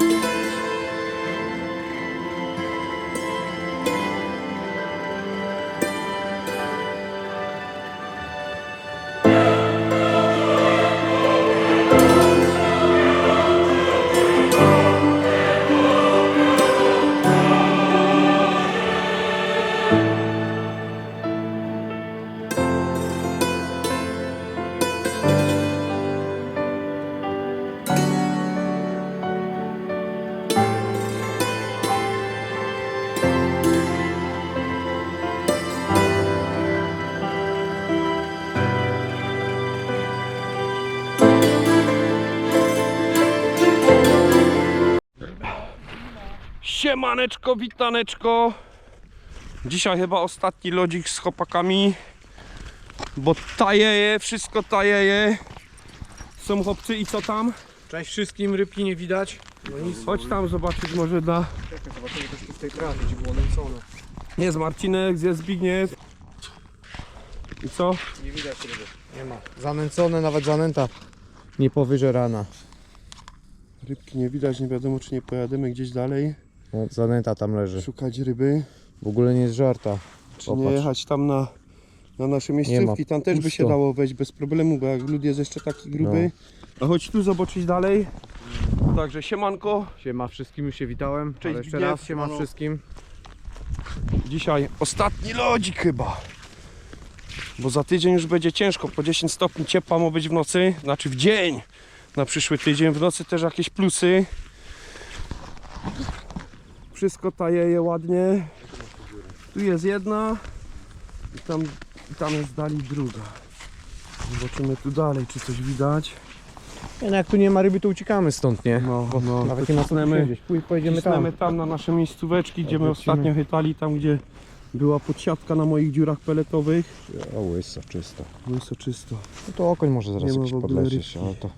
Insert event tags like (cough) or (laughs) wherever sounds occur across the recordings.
Música Siemaneczko, witaneczko. Dzisiaj chyba ostatni lodzik z chłopakami, bo tajeje, wszystko tajeje. Są chłopcy i co tam? Cześć wszystkim, rybki nie widać. No nic, Chodź tam zobaczyć może da. czekaj, zobaczymy też tu w tej trawie, gdzie było nęcone. Jest Marcinek, jest Zbigniew. I co? Nie widać ryby. Nie ma. Zanęcone, nawet zanęta nie powyżerana. Rybki nie widać, nie wiadomo czy nie pojadziemy gdzieś dalej. No, zanęta tam leży. Szukać ryby. W ogóle nie jest żarta. Czy nie Popatrz. jechać tam na, na nasze Nie miejscówki. Tam też by się pusto. dało wejść bez problemu, bo jak lód jest jeszcze taki gruby. A chodź tu zobaczyć dalej. Także siemanko. Siema wszystkim, już się witałem. Cześć, Ale jeszcze Zbigniew. raz siema Halo. wszystkim. Dzisiaj ostatni lodzik chyba. Bo za tydzień już będzie ciężko. Po 10 stopni ciepła ma być w nocy. Znaczy w dzień. Na przyszły tydzień. W nocy też jakieś plusy. Wszystko tajeje ładnie. Tu jest jedna. I tam, i tam jest dali druga. Zobaczymy tu dalej, czy coś widać. Nie, no jak tu nie ma ryby, to uciekamy stąd, nie? No, Bo no, nawet to nie ma co cisnemy. siedzieć. Pój- Pojedziemy tam. Cisnemy tam na nasze miejscóweczki, gdzie my Wrócimy. ostatnio chytali, tam gdzie była podsiadka na moich dziurach peletowych. O łyso, czysto. No soczysto. No to okoń może zaraz Nie ma jakiś w ogóle podlecieć, rybki. ale to...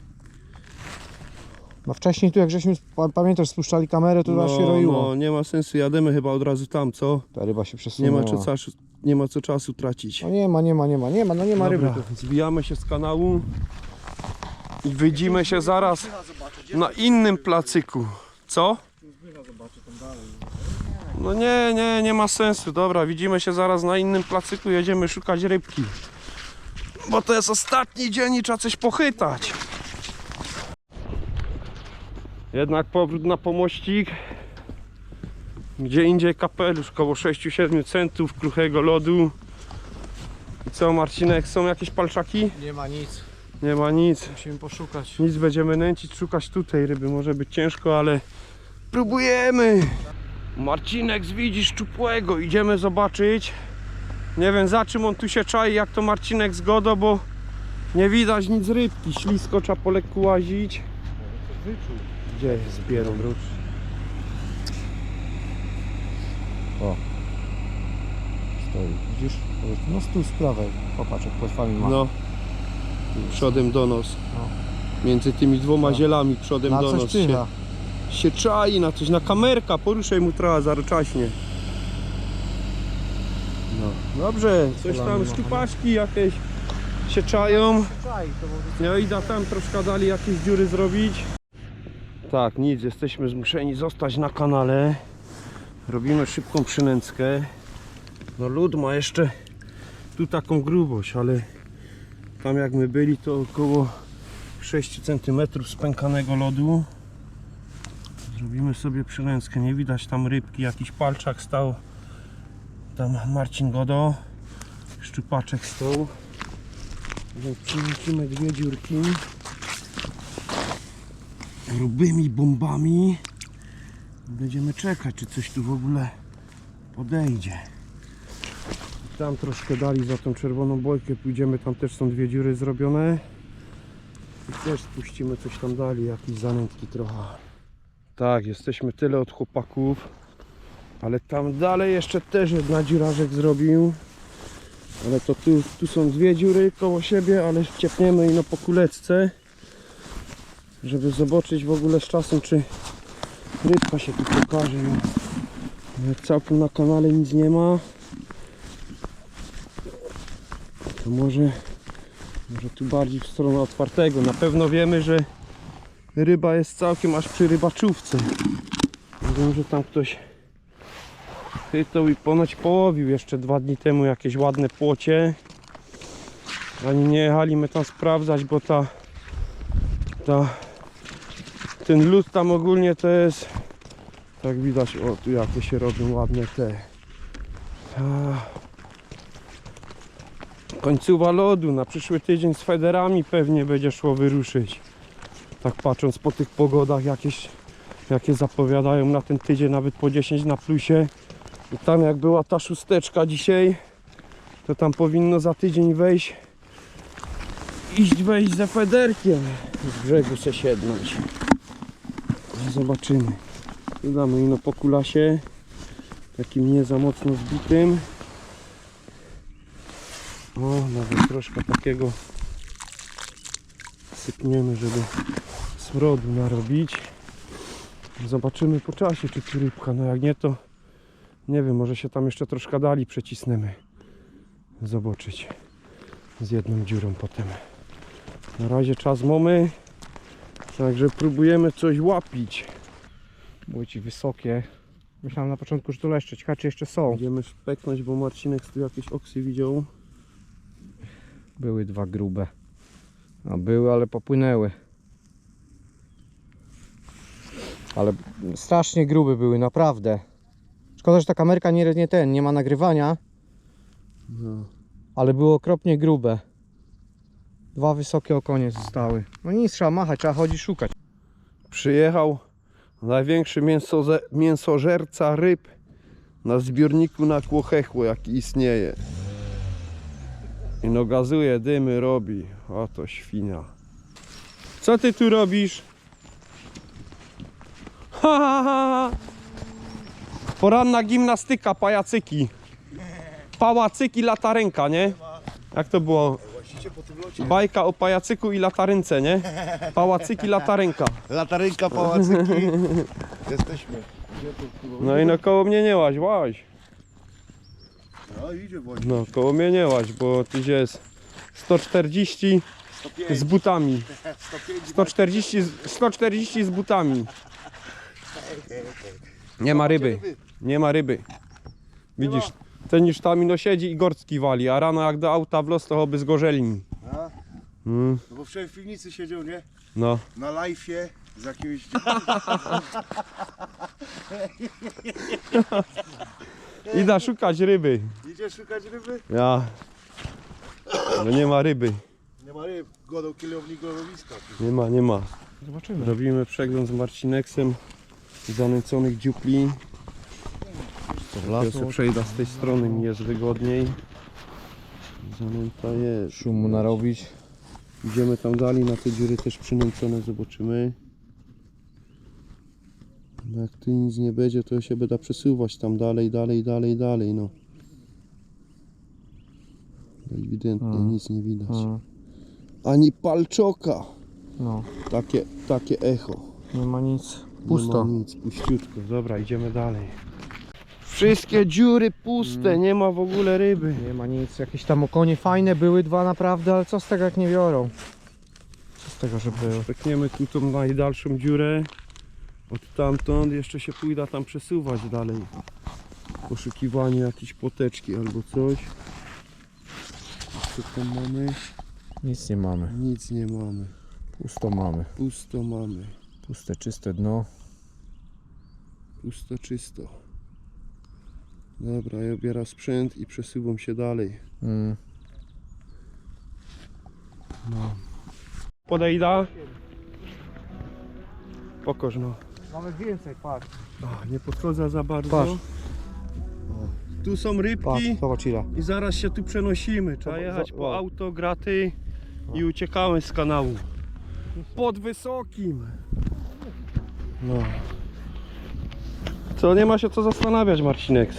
No wcześniej tu jak żeśmy, pa- pamiętasz, spuszczali kamerę, to aż się roiło. no, nie ma sensu, jademy chyba od razu tam, co? Ta ryba się Nie przesunęła. ma, co czasu, nie ma co czasu tracić. No nie ma, nie ma, nie ma, nie ma, no nie ma ryby Dobra. Zbijamy się z kanału i widzimy się zaraz na innym placyku. Co? No nie, nie, nie ma sensu. Dobra, widzimy się zaraz na innym placyku, jedziemy szukać rybki. Bo to jest ostatni dzień i trzeba coś pochytać. Jednak powrót na pomościk. Gdzie indziej kapelusz, około 6-7 centów kruchego lodu. I co Marcinek, są jakieś palczaki? Nie ma nic, Nie ma nic. musimy poszukać. Nic będziemy nęcić, szukać tutaj ryby. Może być ciężko, ale próbujemy. Marcinek zwidzi szczupłego, idziemy zobaczyć. Nie wiem za czym on tu się czai, jak to Marcinek zgoda, bo nie widać nic rybki. Ślisko trzeba po lekku łazić. Gdzie jest zbierą? O. Stoi, widzisz? No stół z prawej, popatrz jak płetwami ma. No. Przodem do nos. No. Między tymi dwoma No. zielami przodem na do coś nos się, czyha. się czai, na coś, na kamerka. Poruszaj mu trochę zaroczaśnie. No. Dobrze, coś tam, ma. szczupaszki jakieś się czają. Ja idę tam troszkę dali jakieś dziury zrobić. Tak, nic, jesteśmy zmuszeni zostać na kanale. Robimy szybką przynęckę. No lód ma jeszcze tu taką grubość, ale tam jak my byli to około 6 cm spękanego lodu. Zrobimy sobie przynęckę. Nie widać tam rybki, jakiś palczak stał. Tam Marcin Godo. Szczupaczek stał. Więc przymieścimy dwie dziurki grubymi bombami. Będziemy czekać, czy coś tu w ogóle podejdzie. Tam troszkę dali za tą czerwoną bojkę, pójdziemy, tam też są dwie dziury zrobione. I też spuścimy coś tam dali, jakieś zanętki trochę. Tak, jesteśmy tyle od chłopaków. Ale tam dalej jeszcze też jedna dziurażek zrobił. Ale to tu, tu są dwie dziury koło siebie, ale wciepniemy ino po kulecce. Żeby zobaczyć w ogóle z czasem, czy rybka się tu pokaże. No, całkiem na kanale nic nie ma, to może, może tu bardziej w stronę otwartego. Na pewno wiemy, że ryba jest całkiem aż przy rybaczówce. Wiem, że tam ktoś chytał i ponoć połowił jeszcze dwa dni temu jakieś ładne płocie. Ani nie jechaliśmy tam sprawdzać, bo ta, ta ten lód tam ogólnie to jest tak widać, o tu jakie się robią ładne te końcowa lodu. Na przyszły tydzień z federami pewnie będzie szło wyruszyć. Tak patrząc po tych pogodach jakieś jakie zapowiadają na ten tydzień nawet po 10 na plusie. I tam jak była ta szósteczka dzisiaj to tam powinno za tydzień wejść iść wejść ze federkiem. Z brzegu se siednąć zobaczymy. Tu damy ino po kulasie takim nie za mocno zbitym. O nawet troszkę takiego sypniemy żeby smrodu narobić. Zobaczymy po czasie czy tu rybka. No jak nie to nie wiem może się tam jeszcze troszkę dali przecisnemy. Zobaczyć z jedną dziurą potem. Na razie czas mamy także próbujemy coś łapić Były ci wysokie. Myślałem na początku, że to leszcze. Ciekawe, czy jeszcze są. Będziemy szpeknąć, bo Marcinek tu jakieś oksy widział. Były dwa grube. A były, ale popłynęły. Ale strasznie grube były, naprawdę. Szkoda, że ta kamerka nie, nie ten, nie ma nagrywania, No. ale było okropnie grube. Dwa wysokie okonie zostały. No nic, trzeba machać, trzeba chodzić szukać. Przyjechał największy mięsoze, mięsożerca ryb na zbiorniku na Kłochechło, jaki istnieje. I no gazuje, dymy robi. Oto świnia. Co ty tu robisz? Ha, ha, ha. Poranna gimnastyka, pajacyki. Pałacyki, latarenka, nie? Jak to było? Bajka o pajacyku i latarynce, nie? Pałacyki, latarenka. Latarynka, pałacyki. (laughs) Jesteśmy. No i no koło mnie nie łaź, łaź. No idzie właśnie. No koło mnie nie łaź, bo tu jest 140 z 105, butami. 105. 140, z- 140 z butami. Nie ma ryby, nie ma ryby. Widzisz, ten niż tam no siedzi i gorcki wali, a rano jak do auta w los to oby zgorzelni. A? Mm, No bo wczoraj w piwnicy siedział, nie? no. Na live'ie z jakimś... (laughs) Idę szukać ryby. Idzie szukać ryby? Ja. No nie ma ryby. Nie ma ryb. Godą kierownik lodowiska. Nie ma, nie ma. Zobaczymy. Robimy przegląd z Marcineksem zanęconych dziupli. Ja sobie przejdę z tej strony, mi jest wygodniej. Zanęta jest. Szumu narobić. Idziemy tam dalej, na te dziury też przynęcone, zobaczymy. No jak tu nic nie będzie, to się będę przesuwać tam dalej, dalej, dalej, dalej, no. Ewidentnie Mm. nic nie widać. Mm, Ani palczoka. No, Takie, takie echo. nie ma nic. Nie Pusto. ma nic, puściutko. Dobra, idziemy dalej. Wszystkie dziury puste, Mm. nie ma w ogóle ryby. Nie ma nic. Jakieś tam okonie fajne były, dwa naprawdę, ale co z tego jak nie biorą? Co z tego, że były? Pekniemy tu tą najdalszą dziurę. Od tamtąd jeszcze się pójdę tam przesuwać dalej. Poszukiwanie jakiejś poteczki albo coś. Co tam mamy? Nic nie mamy. Nic nie mamy. Pusto mamy. Pusto mamy. Puste, czyste dno. Pusto, czysto. Dobra, ja bieram sprzęt i przesuwam się dalej. Mm. Podejda. Pokorz no. Mamy więcej, patrz. O, nie podchodzę za bardzo. Patrz. Tu są Patrz, rybki zobacz ile. i zaraz się tu przenosimy. Trzeba Zobacz, jechać po auto, graty i uciekamy z kanału. Pod wysokim. No. Co, nie ma się co zastanawiać Marcinek.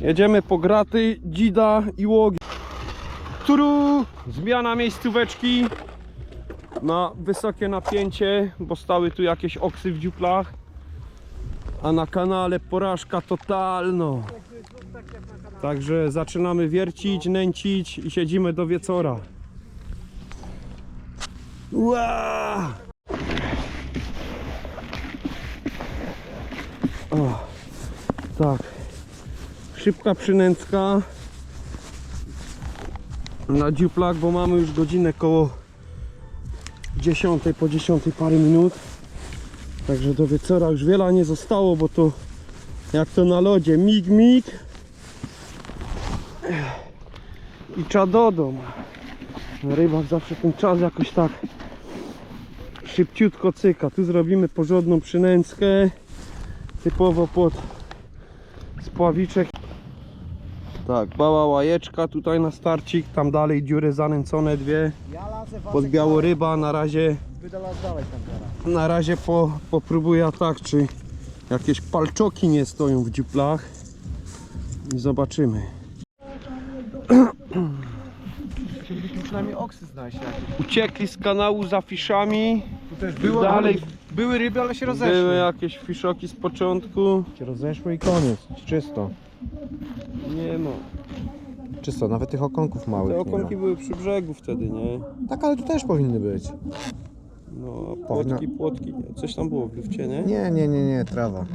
Jedziemy po graty, dzida i łogi. Turu! Zmiana miejscóweczki na wysokie napięcie, bo stały tu jakieś oksy w dziuplach. A na kanale porażka totalna. Także zaczynamy wiercić, nęcić i siedzimy do wieczora. Ua! Tak. Szybka przynęcka na dziuplak, bo mamy już godzinę koło 10 po 10 parę minut. Także do wieczora już wiele nie zostało, bo to jak to na lodzie, mig mig i czadodom. Rybak zawsze ten czas jakoś tak szybciutko cyka. Tu zrobimy porządną przynęckę, typowo pod spławiczek. Tak, mała łajeczka tutaj na starcik, tam dalej dziury zanęcone dwie. Pod białoryba na razie na razie po, popróbuję tak, czy jakieś palczoki nie stoją w dziuplach. I zobaczymy. Chcieliby tu przynajmniej oksy znaleźć jakieś. Uciekli z kanału za fiszami. Tu też było, Dalej. były ryby, ale się rozeszły. Były jakieś fiszoki z początku. Się rozeszły i koniec. Czysto. Nie no. Czysto, nawet tych okonków małych Te nie okonki były przy brzegu wtedy, nie? ma. Tak, ale tu też powinny być. No, a płotki, płotki. nie. Coś tam było w lufcie, nie? Nie, nie, nie, nie, trawa.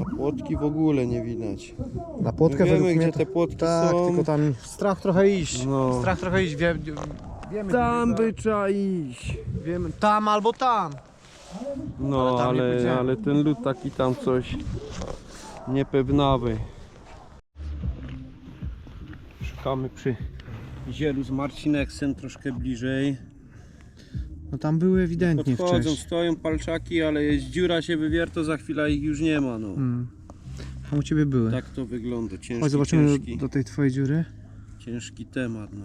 A płotki w ogóle nie widać. Na płotkę My wiemy, według mnie gdzie to... te płotki Tak, są. tylko tam strach trochę iść. No. Strach trochę iść, wiem, wiemy. Tam by trzeba iść. Wiemy, tam albo tam. No, Ale tam nie ale, pójdziemy. ale ten lód taki tam coś niepewnawy. Szukamy przy zielu z Marcineksem troszkę bliżej. No tam były ewidentnie Podchodzą, wcześniej. stoją palczaki, ale jest dziura się wywierto, za chwilę ich już nie ma. No. Mm. A u ciebie były. Tak to wygląda. Ciężki, Chodź zobaczymy ciężki, do, tej twojej dziury. ciężki temat. No.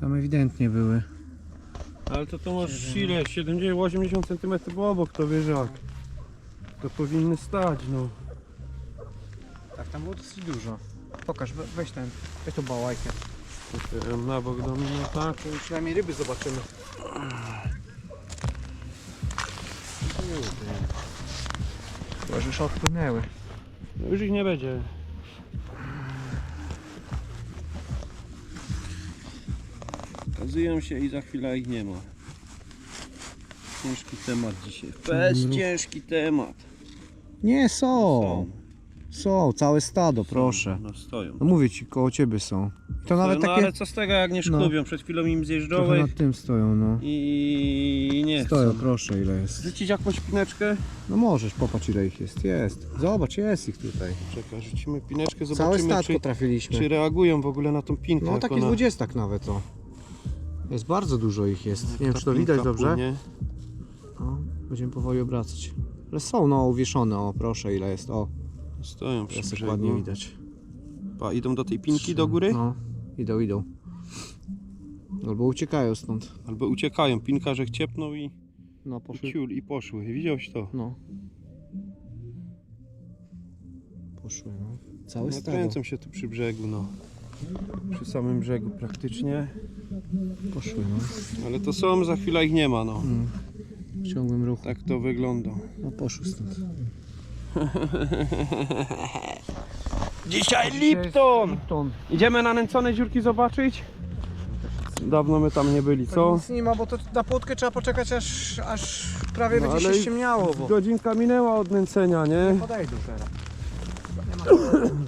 Tam ewidentnie były. Ale to to masz ile? 70-80 cm obok, to wiesz jak. To powinny stać, no. Tak, tam było dosyć dużo. Pokaż, we, weź ten, weź tą bałajkę. Em, Na bok do mnie, tak. To przynajmniej ryby zobaczymy. Chyba, że już odpłynęły. No już ich nie będzie. Okazują się i za chwilę ich nie ma. Ciężki temat dzisiaj. Bez ciężki temat. Nie, są. Są, całe stado, proszę. No stoją. No mówię ci, koło ciebie są. I to nawet no takie ale co z tego jak nie No. szklubią? Przed chwilą im trochę zjeżdżoły nad tym stoją, no. i nie Stoją, chcą. proszę, ile jest. Rzucić jakąś pineczkę? No możesz, popatrz ile ich jest. Jest. Zobacz, jest ich tutaj. Czekaj, rzucimy pineczkę, Całe zobaczymy statko czy, trafiliśmy. czy reagują w ogóle na tą pinkę. No jak taki ona- dwudziestak nawet, o. Jest bardzo dużo ich jest. jak Nie wiem, ta czy to pinka widać dobrze. płynie. O, będziemy powoli obracać. Ale są, no, uwieszone, o, proszę, ile jest, o. Stoją przy tak brzegu. ładnie widać. Pa, idą do tej pinki do góry? No, idą, idą. Albo uciekają stąd. Albo uciekają. Pinkarze ciepną i, No, i poszły. ciul i poszły. Widziałeś to? No. Poszły, no. Całe No, stado. kręcą się tu przy brzegu, no. Przy samym brzegu praktycznie. Poszły, no. Ale to są, za chwilę ich nie ma, no. Mm. W ciągłym ruchu. Tak to wygląda. No, poszły stąd. (laughs) Dzisiaj Lipton! Lipton. Idziemy na nęcone dziurki zobaczyć? Dawno my tam nie byli, co? Nic nie ma, bo to na płotkę trzeba poczekać aż, aż prawie No, będzie ale się ściemniało, bo... Godzinka minęła od nęcenia, nie? Podejdą teraz. Nie ma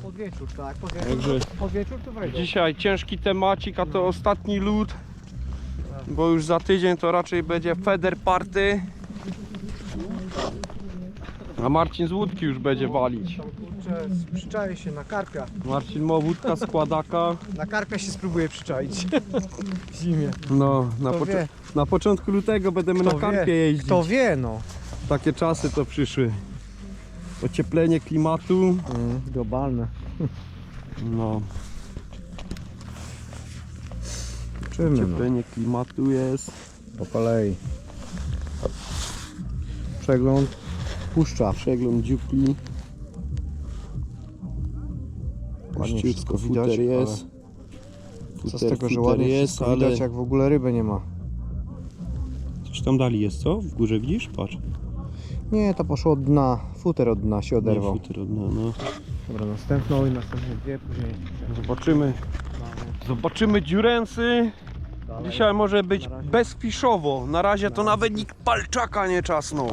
pod wieczór, tak, pod wieczór, Także pod wieczór to wejdą. dzisiaj ciężki temacik, a to ostatni lód. Bo już za tydzień to raczej będzie Feder Party. A Marcin z łódki już będzie walić. Tam, kurczę, przyczaję się na karpia. Marcin ma łódka składaka. (laughs) Na karpia się spróbuję przyczaić. (laughs) w zimie. No, na, Kto wie? na początku lutego będziemy Kto na karpie wie? jeździć. Kto wie, no. Takie czasy to przyszły. Ocieplenie klimatu. Mm, globalne. No, Czymy, no. ocieplenie klimatu jest. Po kolei. Przegląd. Puszcza. Przegląd dziupli. Ładnie Puściutko wszystko futer widać, jest. Co z tego, że ładnie jest, wszystko ale widać, jak w ogóle ryby nie ma. coś tam dali jest, co? W górze widzisz? Patrz. Nie, to poszło od dna. Futer od dna się oderwał. Nie, futer od dna, no. Dobra, następną i następne dwie, później Zobaczymy. Zobaczymy dalej. Dzisiaj może być bezfiszowo. Na razie to Na nawet nikt palczaka nie czasnął.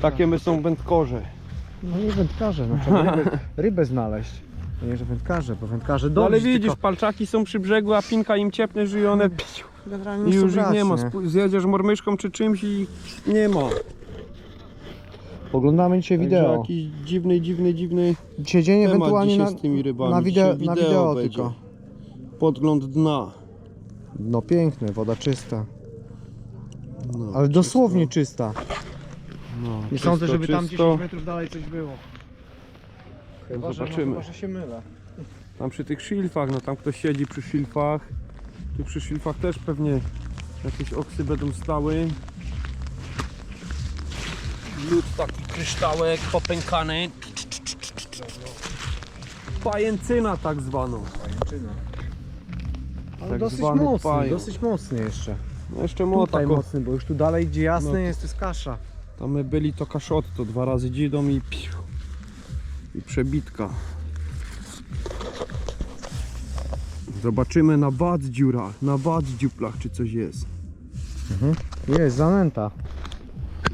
Takie my są wędkorze. No nie wędkarze, no trzeba (laughs) rybę, rybę znaleźć. No nie, że wędkarze, bo wędkarze No, dobrze. ale widzisz, palczaki są przy brzegu, a pinka im ciepnie żyje, one (laughs) i już ich nie ma. Spu- Zjedziesz mormyszką czy czymś i nie ma. Oglądamy dzisiaj Także wideo. Jakiś dziwny, dziwny, dziwny Dzisiaj dzień temat ewentualnie dzisiaj na, z tymi rybami. na wideo, Dzisiaj na wideo będzie. tylko. Podgląd dna. No piękne, woda czysta. No, Ale dosłownie czysta. No, Nie czysto, sądzę, żeby tam czysto. 10 metrów dalej coś było. Chyba, że, no, Zobaczymy. chyba, że się mylę. Tam przy tych szilfach, no tam ktoś siedzi przy szilfach. Tu przy szilfach też pewnie jakieś oksy będą stały. Lód taki kryształek popękany. Pajęcyna tak zwaną. Pajęczyna. Ale Tak dosyć zwany mocny, pająk. dosyć mocny jeszcze. No jeszcze Tutaj młota. mocny, bo już tu dalej gdzie jasne No. jest, to jest kasza. Tam my byli to kaszot, to dwa razy dzidą i piu. I przebitka. Zobaczymy na wad dziurach, na wad dziuplach czy coś jest. Jest, zanęta.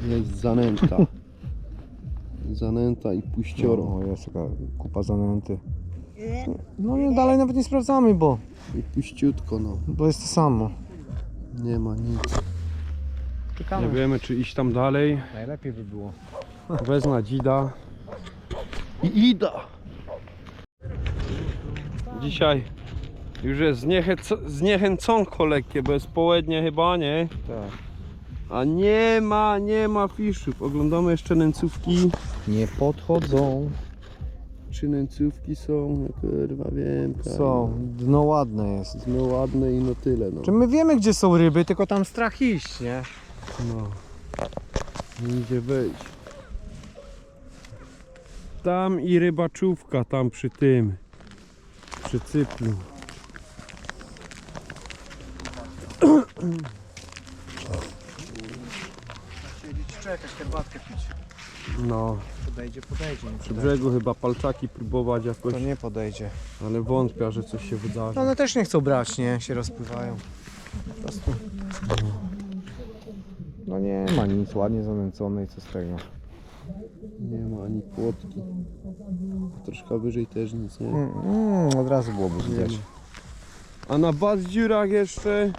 Jest zanęta. (laughs) zanęta i puścioro. O, jest taka kupa zanęty. No nie, dalej nawet nie sprawdzamy, bo, I puściutko no. bo jest to samo. Nie ma nic. Czekamy. Nie wiemy czy iść tam dalej. Najlepiej by było. Wezna dzida. I ida. Dzisiaj już jest zniechęco- zniechęconko lekkie, bo jest południe chyba, nie? Tak. A nie ma, nie ma fiszów. Oglądamy jeszcze nęcówki. Nie podchodzą. Czy nęcówki są? No kurwa wiem. Kaj. Są, dno ładne jest. No ładne i no tyle no. Czy my wiemy gdzie są ryby, tylko tam strach iść, nie? No. Nie idzie wejść. Tam i rybaczówka, tam przy tym. Przy cyplu. Siedzieć, czekać, herbatkę pić. No. Podejdzie, podejdzie. Nie Przy brzegu chyba palczaki próbować jakoś, To nie podejdzie. ale wątpię, że coś się wydarzy. No one też nie chcą brać, nie? Się rozpływają. Po prostu. No nie ma nic, ładnie zanęcone i co z tego. Nie ma ani płotki. Troszkę wyżej też nic, nie? Mm, mm, od razu byłoby widać. A na was dziurach jeszcze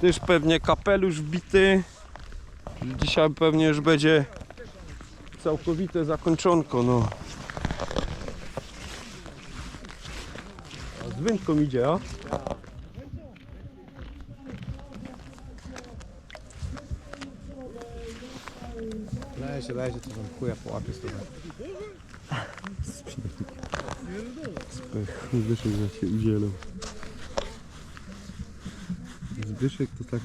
też pewnie kapelusz wbity. Dzisiaj pewnie już będzie całkowite zakończonko, no. A z wędką idzie, a? Lezie, lezie, to tam chuja połapie z. Zbyszek za się udzielał. Zbyszek to tak...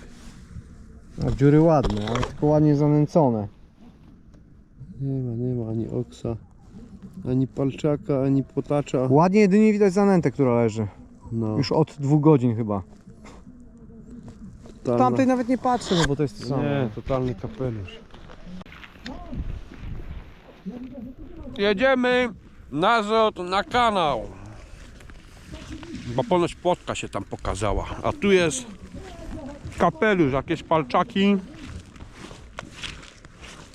No, dziury ładne, ale tylko ładnie zanęcone. Nie ma, nie ma ani oksa, ani palczaka, ani potacza. Ładnie jedynie widać zanętę, która leży. No, Już od dwóch godzin chyba. totalna- Tamtej nawet nie patrzę, no bo to jest to samo. Nie, totalny kapelusz. Jedziemy na zot, na kanał. Bo ponoć płotka się tam pokazała. A tu jest kapelusz, jakieś palczaki.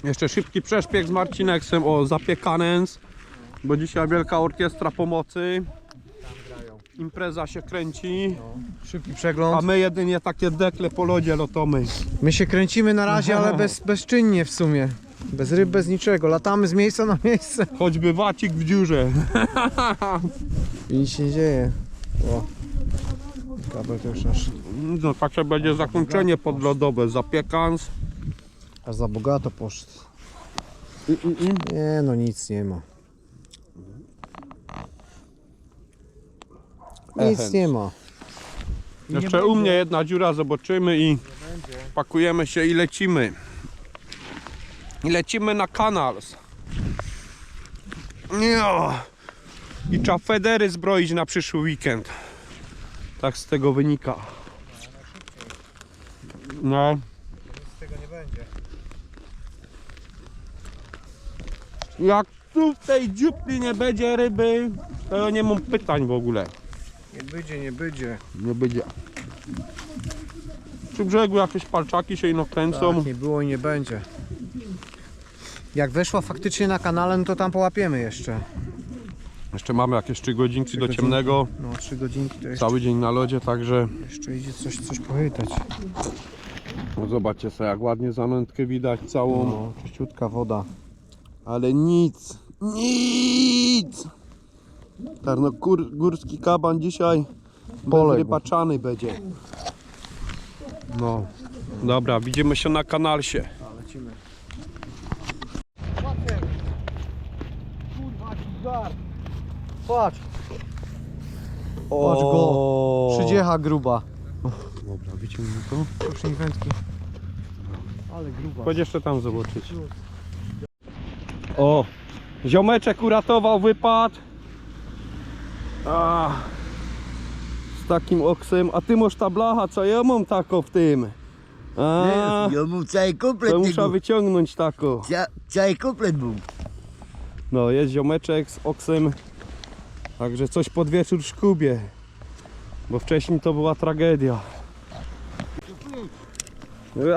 Jeszcze szybki przeszpieg z Marcineksem o zapiekanens. Bo dzisiaj wielka orkiestra pomocy. Impreza się kręci. Szybki A przegląd. my jedynie takie dekle po lodzie lotomy. My się kręcimy na razie, ale (laughs) bez, bezczynnie w sumie. Bez ryb, bez niczego. Latamy z miejsca na miejsce. Choćby wacik w dziurze. I nic się nie dzieje. O. Kabel to już nasz. No takie będzie zakończenie podlodowe. Zapiekans. A za bogato poszedł. Nie no, nic nie ma. Nic nie ma. Jeszcze u mnie jedna dziura, zobaczymy i pakujemy się i lecimy. I lecimy na kanals. I trzeba federy zbroić na przyszły weekend. Tak z tego wynika. No. tego nie będzie. Jak tu w tej dziupli nie będzie ryby, to ja nie mam pytań w ogóle. Nie będzie, nie będzie. Nie będzie. Przy brzegu jakieś palczaki się ino kręcą. Tak, nie było i nie będzie. Jak weszła faktycznie na kanale, no to tam połapiemy jeszcze. Jeszcze mamy jakieś 3 godzinki do godzinki. ciemnego. No, trzy godzinki to jeszcze, Cały dzień na lodzie, także jeszcze idzie coś, coś pochytać. no zobaczcie sobie jak ładnie zamętkę widać całą. No, czyściutka woda. Ale nic, nic. Tarno gór, górski kaban dzisiaj Poległ. rypaczany będzie. No, dobra, widzimy się na kanalsie. Patrz, Patrz go. przydziecha gruba. Dobra, wyciągnij to. Proszę wędki. Ale gruba. Chodź jeszcze tam zobaczyć. O, ziomeczek uratował wypad. A, z takim oksem. A ty masz ta blacha, co ja mam tako w tym? A, Ja mam cały komplet to muszę tego. wyciągnąć tako. Ca, cały komplet był. No, jest ziomeczek z oksem. Także coś pod wieczór szkubie. Bo wcześniej to była tragedia.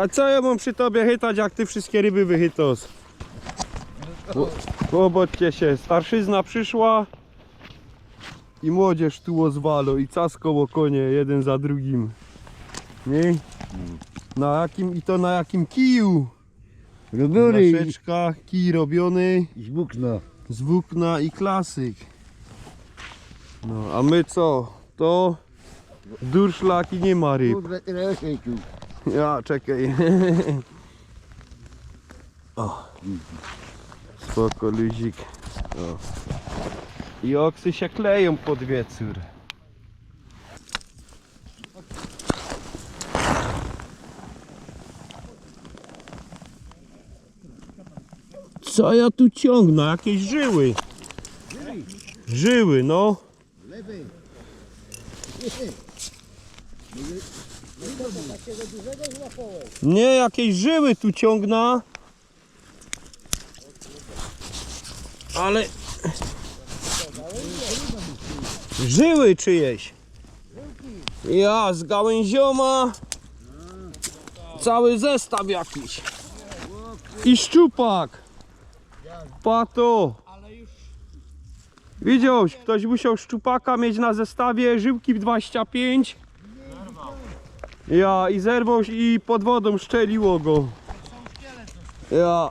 A co ja mam przy tobie chytać, jak ty wszystkie ryby wychytasz? Zobaczcie się, starszyzna przyszła i młodzież tu ozwalo i caskoło konie jeden za drugim. Nie? Na jakim i to na jakim kiju? Robiony Blaszeczka, kij robiony z włókna. z włókna i klasyk. No, a my co? To durszlak i nie ma ryb. Kurwa. Ja, czekaj. (laughs) O. Spoko, luzik. O. I oksy się kleją pod wieczór. Co ja tu ciągnę? Jakieś żyły. Żyły, no. Lewy. Nie, jakieś żyły tu ciągna. Ale... Żyły czyjeś. Ja, z gałęzioma. Cały zestaw jakiś. I szczupak. Pato. Widziałeś, ktoś musiał szczupaka mieć na zestawie, żyłki 25. Ja i zerwał i pod wodą szczeliło go. Ja.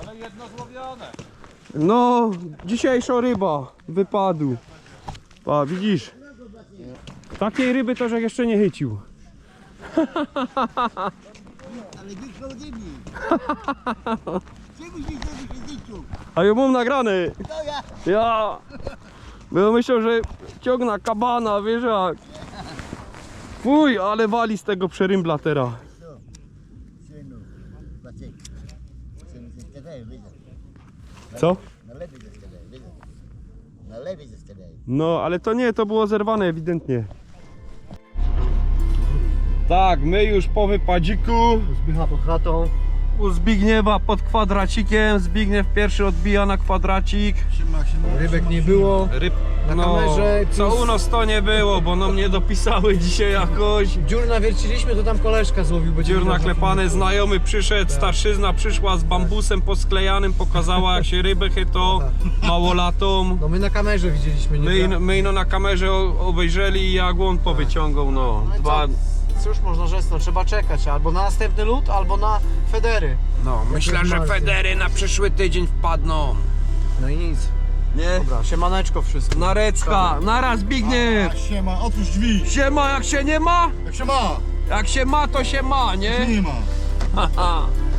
Ale jedno złowione. No, dzisiejsza ryba wypadł. Pa, widzisz? Takiej ryby to, że jeszcze nie chycił. (laughs) Ale wyszło ode mnie. Czemu się zrobić zdjęciu? A ja mam nagrane. To ja. Ja. Bo myślał, że ciągna kabana, wiesz jak. Fuj, ale wali z tego przerymbla teraz. Synu. Maciek. Synu, zeskadaj, widzę. Co? Na zeskadaj, widzę. Na lewy zeskadaj. No, ale to nie, to było zerwane ewidentnie. Tak, my już po wypadziku Zbycha pod chatą. u Zbigniewa pod kwadracikiem. Zbigniew pierwszy odbija na kwadracik. Rybek nie było. Ryb, Na no, kamerze co plus- u nas to nie było, bo nam nie dopisały (laughs) dzisiaj jakoś. Dziur nawierciliśmy, to tam koleżka złowił. Będzie Dziur naklepany, znajomy przyszedł, starszyzna przyszła z bambusem posklejanym, pokazała jak się ryby chyto małolatom. No my na kamerze widzieliśmy, nie My, my ino na kamerze obejrzeli jak on powyciągał, no. No i Dwa, co? Cóż można rzec, no trzeba czekać albo na następny lód, albo na federy. no myślę, że. Federy na przyszły tydzień wpadną. No i nic. Nie? Dobra, siemaneczko wszystkim. Narecka, naraz Zbigniew! Siema, otwórz drzwi. Siema jak się nie ma? Jak się ma? Jak się ma to się ma, nie? Nie ma. Haha. (laughs)